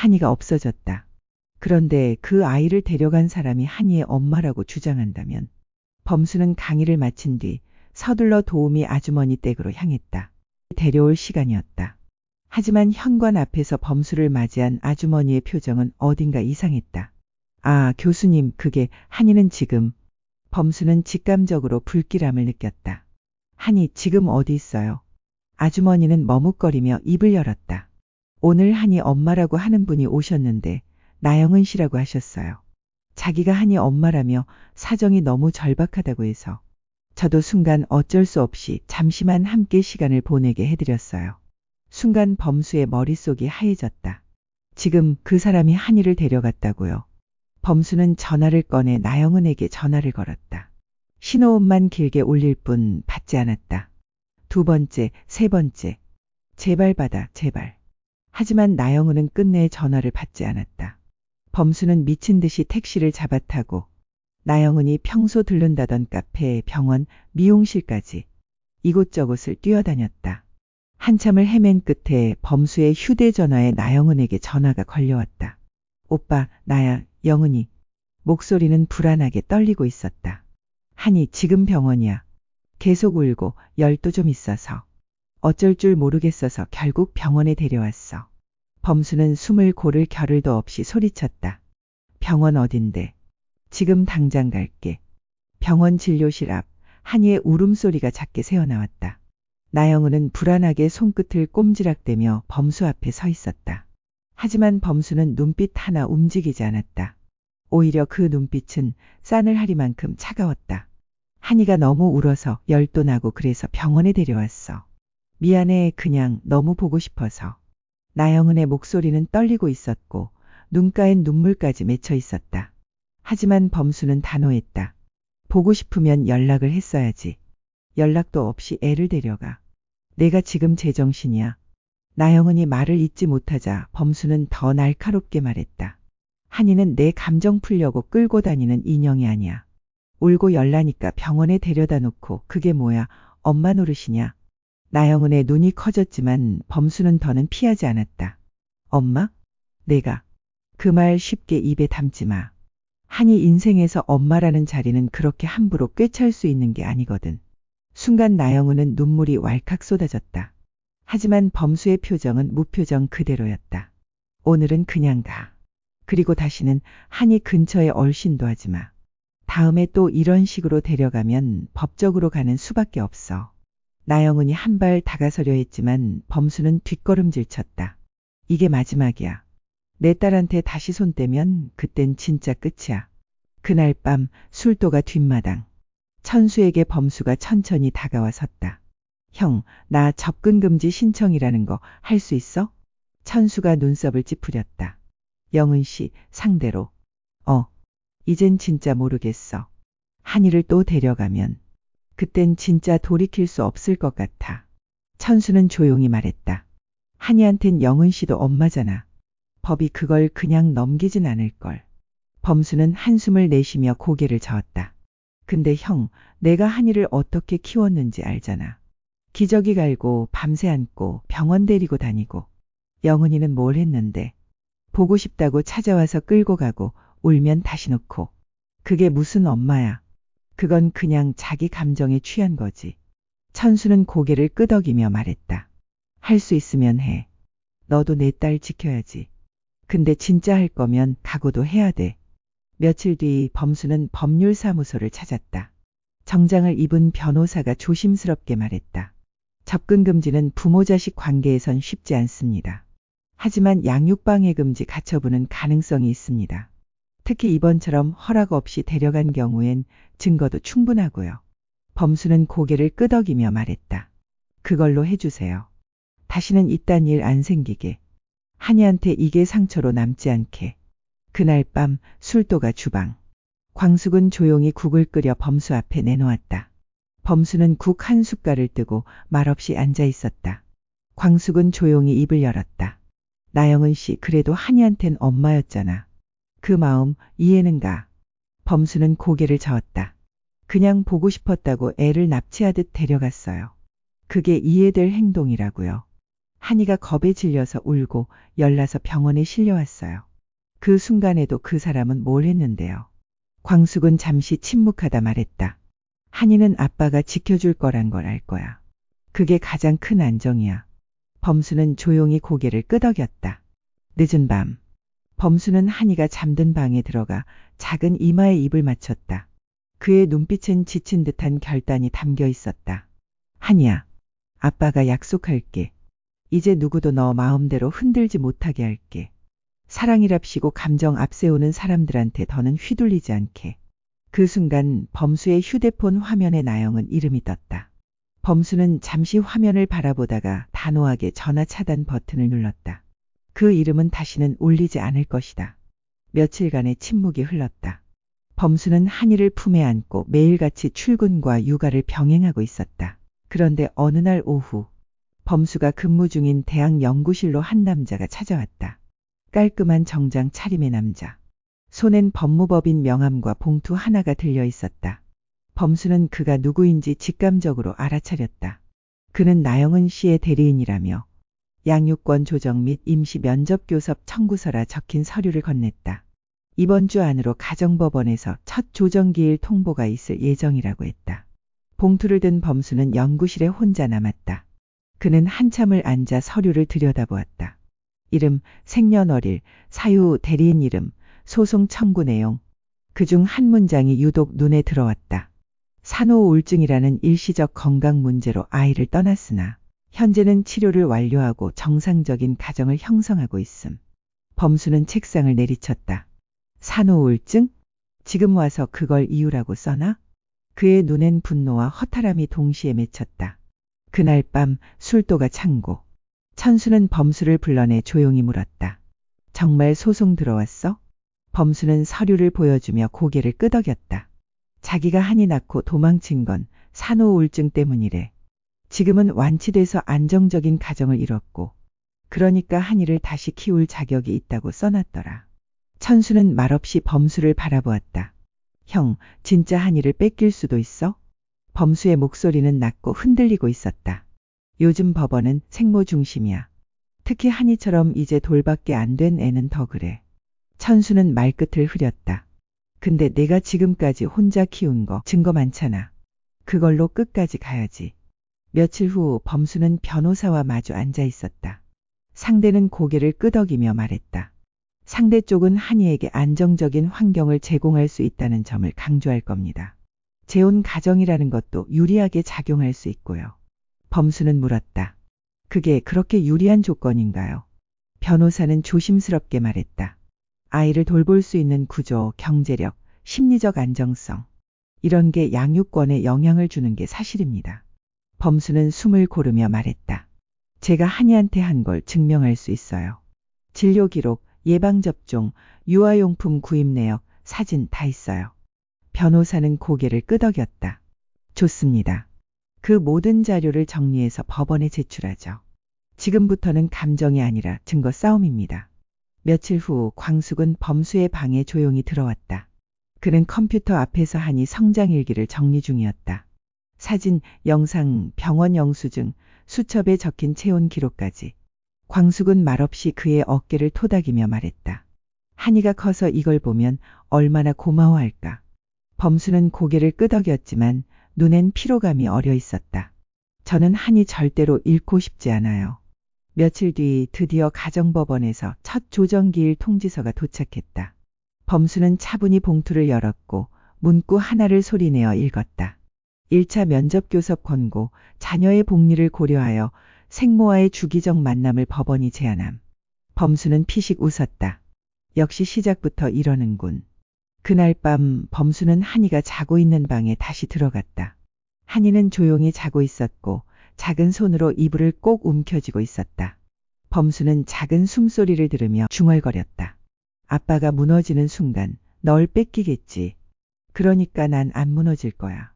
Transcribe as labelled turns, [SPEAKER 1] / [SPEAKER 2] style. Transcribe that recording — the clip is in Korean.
[SPEAKER 1] 한이가 없어졌다. 그런데 그 아이를 데려간 사람이 한이의 엄마라고 주장한다면 범수는 강의를 마친 뒤 서둘러 도우미 아주머니 댁으로 향했다. 데려올 시간이었다. 하지만 현관 앞에서 범수를 맞이한 아주머니의 표정은 어딘가 이상했다. 아, 교수님, 그게 한이는 지금 범수는 직감적으로 불길함을 느꼈다. 한이 지금 어디 있어요? 아주머니는 머뭇거리며 입을 열었다. 오늘 한이 엄마라고 하는 분이 오셨는데 나영은 씨라고 하셨어요. 자기가 한이 엄마라며 사정이 너무 절박하다고 해서 저도 순간 어쩔 수 없이 잠시만 함께 시간을 보내게 해드렸어요. 순간 범수의 머릿속이 하얘졌다. 지금 그 사람이 한이를 데려갔다고요. 범수는 전화를 꺼내 나영은에게 전화를 걸었다. 신호음만 길게 울릴 뿐 받지 않았다. 두 번째, 세 번째. 제발 받아, 제발. 하지만 나영은은 끝내 전화를 받지 않았다. 범수는 미친 듯이 택시를 잡아타고 나영은이 평소 들른다던 카페, 병원, 미용실까지 이곳저곳을 뛰어다녔다. 한참을 헤맨 끝에 범수의 휴대전화에 나영은에게 전화가 걸려왔다. 오빠, 나야, 영은이. 목소리는 불안하게 떨리고 있었다. 한이 지금 병원이야. 계속 울고 열도 좀 있어서. 어쩔 줄 모르겠어서 결국 병원에 데려왔어. 범수는 숨을 고를 겨를도 없이 소리쳤다. 병원 어딘데? 지금 당장 갈게. 병원 진료실 앞 한이의 울음소리가 작게 새어나왔다. 나영은은 불안하게 손끝을 꼼지락대며 범수 앞에 서 있었다. 하지만 범수는 눈빛 하나 움직이지 않았다. 오히려 그 눈빛은 싸늘하리만큼 차가웠다. 한이가 너무 울어서 열도 나고 그래서 병원에 데려왔어. 미안해 그냥 너무 보고 싶어서. 나영은의 목소리는 떨리고 있었고 눈가엔 눈물까지 맺혀 있었다. 하지만 범수는 단호했다. 보고 싶으면 연락을 했어야지. 연락도 없이 애를 데려가. 내가 지금 제정신이야. 나영은이 말을 잇지 못하자 범수는 더 날카롭게 말했다. 한이는 내 감정 풀려고 끌고 다니는 인형이 아니야. 울고 열나니까 병원에 데려다 놓고 그게 뭐야 엄마 노릇이냐. 나영은의 눈이 커졌지만 범수는 더는 피하지 않았다. 엄마? 내가. 그 말 쉽게 입에 담지 마. 한이 인생에서 엄마라는 자리는 그렇게 함부로 꿰찰 수 있는 게 아니거든. 순간 나영은은 눈물이 왈칵 쏟아졌다. 하지만 범수의 표정은 무표정 그대로였다. 오늘은 그냥 가. 그리고 다시는 한이 근처에 얼씬도 하지 마. 다음에 또 이런 식으로 데려가면 법적으로 가는 수밖에 없어. 나영은이 한 발 다가서려 했지만 범수는 뒷걸음질 쳤다. 이게 마지막이야. 내 딸한테 다시 손 떼면 그땐 진짜 끝이야. 그날 밤 술도가 뒷마당. 천수에게 범수가 천천히 다가와 섰다. 형, 나 접근금지 신청이라는 거 할 수 있어? 천수가 눈썹을 찌푸렸다. 영은 씨, 상대로. 어, 이젠 진짜 모르겠어. 한이를 또 데려가면. 그땐 진짜 돌이킬 수 없을 것 같아. 천수는 조용히 말했다. 한이한텐 영은 씨도 엄마잖아. 법이 그걸 그냥 넘기진 않을걸. 범수는 한숨을 내쉬며 고개를 저었다. 근데 형, 내가 한이를 어떻게 키웠는지 알잖아. 기저귀 갈고 밤새 안고 병원 데리고 다니고. 영은이는 뭘 했는데. 보고 싶다고 찾아와서 끌고 가고 울면 다시 놓고. 그게 무슨 엄마야. 그건 그냥 자기 감정에 취한 거지. 천수는 고개를 끄덕이며 말했다. 할 수 있으면 해. 너도 내 딸 지켜야지. 근데 진짜 할 거면 각오도 해야 돼. 며칠 뒤 범수는 법률사무소를 찾았다. 정장을 입은 변호사가 조심스럽게 말했다. 접근 금지는 부모 자식 관계에선 쉽지 않습니다. 하지만 양육방해 금지 가처분은 가능성이 있습니다. 특히 이번처럼 허락 없이 데려간 경우엔 증거도 충분하고요. 범수는 고개를 끄덕이며 말했다. 그걸로 해주세요. 다시는 이딴 일 안 생기게. 한이한테 이게 상처로 남지 않게. 그날 밤 술도가 주방. 광숙은 조용히 국을 끓여 범수 앞에 내놓았다. 범수는 국 한 숟갈을 뜨고 말없이 앉아 있었다. 광숙은 조용히 입을 열었다. 나영은 씨 그래도 한이한텐 엄마였잖아. 그 마음 이해는 가. 범수는 고개를 저었다. 그냥 보고 싶었다고 애를 납치하듯 데려갔어요. 그게 이해될 행동이라고요. 한이가 겁에 질려서 울고 열나서 병원에 실려왔어요. 그 순간에도 그 사람은 뭘 했는데요. 광숙은 잠시 침묵하다 말했다. 한이는 아빠가 지켜줄 거란 걸 알 거야. 그게 가장 큰 안정이야. 범수는 조용히 고개를 끄덕였다. 늦은 밤. 범수는 한이가 잠든 방에 들어가 작은 이마에 입을 맞췄다. 그의 눈빛은 지친 듯한 결단이 담겨 있었다. 한이야. 아빠가 약속할게. 이제 누구도 너 마음대로 흔들지 못하게 할게. 사랑이랍시고 감정 앞세우는 사람들한테 더는 휘둘리지 않게. 그 순간 범수의 휴대폰 화면에 나영은 이름이 떴다. 범수는 잠시 화면을 바라보다가 단호하게 전화 차단 버튼을 눌렀다. 그 이름은 다시는 울리지 않을 것이다. 며칠간의 침묵이 흘렀다. 범수는 한이를 품에 안고 매일같이 출근과 육아를 병행하고 있었다. 그런데 어느 날 오후 범수가 근무 중인 대학 연구실로 한 남자가 찾아왔다. 깔끔한 정장 차림의 남자. 손엔 법무법인 명함과 봉투 하나가 들려 있었다. 범수는 그가 누구인지 직감적으로 알아차렸다. 그는 나영은 씨의 대리인이라며 양육권 조정 및 임시 면접 교섭 청구서라 적힌 서류를 건넸다. 이번 주 안으로 가정법원에서 첫 조정기일 통보가 있을 예정이라고 했다. 봉투를 든 범수는 연구실에 혼자 남았다. 그는 한참을 앉아 서류를 들여다보았다. 이름, 생년월일, 사유 대리인 이름, 소송 청구 내용. 그 중 한 문장이 유독 눈에 들어왔다. 산후 우울증이라는 일시적 건강 문제로 아이를 떠났으나 현재는 치료를 완료하고 정상적인 가정을 형성하고 있음. 범수는 책상을 내리쳤다. 산후 우울증? 지금 와서 그걸 이유라고 써나? 그의 눈엔 분노와 허탈함이 동시에 맺혔다. 그날 밤 술도가 창고. 천수는 범수를 불러내 조용히 물었다. 정말 소송 들어왔어? 범수는 서류를 보여주며 고개를 끄덕였다. 자기가 한이 낳고 도망친 건 산후 우울증 때문이래. 지금은 완치돼서 안정적인 가정을 이뤘고, 그러니까 한이를 다시 키울 자격이 있다고 써놨더라. 천수는 말없이 범수를 바라보았다. 형, 진짜 한이를 뺏길 수도 있어? 범수의 목소리는 낮고 흔들리고 있었다. 요즘 법원은 생모 중심이야. 특히 한이처럼 이제 돌밖에 안 된 애는 더 그래. 천수는 말끝을 흐렸다. 근데 내가 지금까지 혼자 키운 거 증거 많잖아. 그걸로 끝까지 가야지. 며칠 후 범수는 변호사와 마주 앉아 있었다. 상대는 고개를 끄덕이며 말했다. 상대 쪽은 한이에게 안정적인 환경을 제공할 수 있다는 점을 강조할 겁니다. 재혼 가정이라는 것도 유리하게 작용할 수 있고요. 범수는 물었다. 그게 그렇게 유리한 조건인가요? 변호사는 조심스럽게 말했다. 아이를 돌볼 수 있는 구조, 경제력, 심리적 안정성. 이런 게 양육권에 영향을 주는 게 사실입니다. 범수는 숨을 고르며 말했다. 제가 한이한테 한 걸 증명할 수 있어요. 진료 기록, 예방접종, 유아용품 구입 내역, 사진 다 있어요. 변호사는 고개를 끄덕였다. 좋습니다. 그 모든 자료를 정리해서 법원에 제출하죠. 지금부터는 감정이 아니라 증거 싸움입니다. 며칠 후 광숙은 범수의 방에 조용히 들어왔다. 그는 컴퓨터 앞에서 하니 성장일기를 정리 중이었다. 사진, 영상, 병원 영수증, 수첩에 적힌 체온 기록까지. 광숙은 말없이 그의 어깨를 토닥이며 말했다. 한이가 커서 이걸 보면 얼마나 고마워할까. 범수는 고개를 끄덕였지만 눈엔 피로감이 어려 있었다. 저는 한이 절대로 잃고 싶지 않아요. 며칠 뒤 드디어 가정법원에서 첫 조정기일 통지서가 도착했다. 범수는 차분히 봉투를 열었고 문구 하나를 소리내어 읽었다. 1차 면접 교섭 권고, 자녀의 복리를 고려하여 생모와의 주기적 만남을 법원이 제안함. 범수는 피식 웃었다. 역시 시작부터 이러는군. 그날 밤 범수는 한이가 자고 있는 방에 다시 들어갔다. 한이는 조용히 자고 있었고 작은 손으로 이불을 꼭 움켜쥐고 있었다. 범수는 작은 숨소리를 들으며 중얼거렸다. 아빠가 무너지는 순간 널 뺏기겠지. 그러니까 난 안 무너질 거야.